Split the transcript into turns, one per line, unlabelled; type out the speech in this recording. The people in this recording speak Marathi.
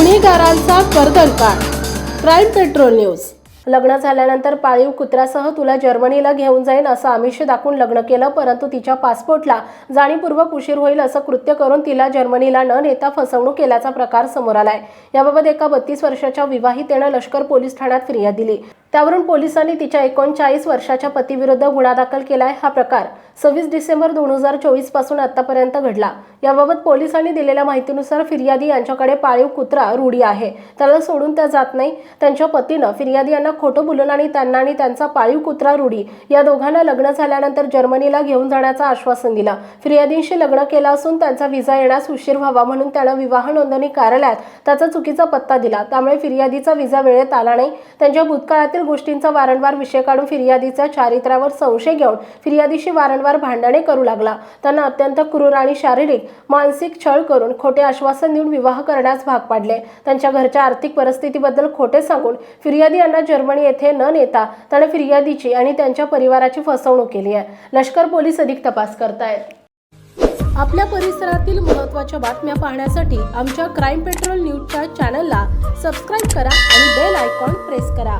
गुन्हेगारांचा कर्दनकाळ क्राईम पेट्रोल न्यूज. लग्न झाल्यानंतर पाळीव कुत्र्यासह तुला जर्मनीला घेऊन जाईन असं आमिष दाखवून लग्न केलं परंतु तिच्या पासपोर्टला जाणीवपूर्वक उशीर होईल असं कृत्य करून तिला जर्मनीला न नेता फसवणूक केल्याचा प्रकार समोर आलाय. याबाबत एका बत्तीस वर्षाच्या विवाहितेनं लष्कर पोलीस ठाण्यात फिर्याद दिली. त्यावरून पोलिसांनी तिच्या एकोणचाळीस वर्षाच्या पतीविरुद्ध गुन्हा दाखल केलाय. हा प्रकार सव्वीस डिसेंबर दोन हजार चोवीसपासून आतापर्यंत घडला. याबाबत पोलिसांनी दिलेल्या माहितीनुसार फिर्यादी यांच्याकडे पाळीव कुत्रा रूढी आहे. त्याला सोडून त्या जात नाही. त्यांच्या पतीनं फिर्यादी यांना खोटं बोलून आणि त्यांना आणि त्यांचा पाळीव कुत्रा रूढी या दोघांना लग्न झाल्यानंतर जर्मनीला घेऊन जाण्याचं आश्वासन दिलं. फिर्यादींशी लग्न केलं असून त्यांचा व्हिसा येण्यास उशीर व्हावा म्हणून त्यानं विवाह नोंदणी कार्यालयात त्याचा चुकीचा पत्ता दिला. त्यामुळे फिर्यादीचा व्हिसा वेळेत आला नाही. त्यांच्या भूतकाळातील गोष्टींचा वारंवार विषय काढून फिर्यादीच्या चारित्र्यावर संशय घेऊन फिर्यादीशी वारंवार भांडणे करू लागला. त्यांना अत्यंत क्रूर आणि शारीरिक मानसिक छळ करून खोटे आश्वासन देऊन विवाह करण्यास भाग पाडले. त्यांच्या घरच्या आर्थिक परिस्थितीबद्दल खोटे सांगून फिर्यादी यांना जर्मनी येथे न नेता त्याने फिर्यादीची आणि त्यांच्या परिवाराची फसवणूक केली आहे. लष्कर पोलीस अधिक तपास करतायत. आपल्या परिसरातील महत्त्वाच्या बातम्या पाहण्यासाठी आमच्या क्राईम पेट्रोल न्यूजच्या चॅनलला सबस्क्राईब करा आणि बेल आयकॉन प्रेस करा.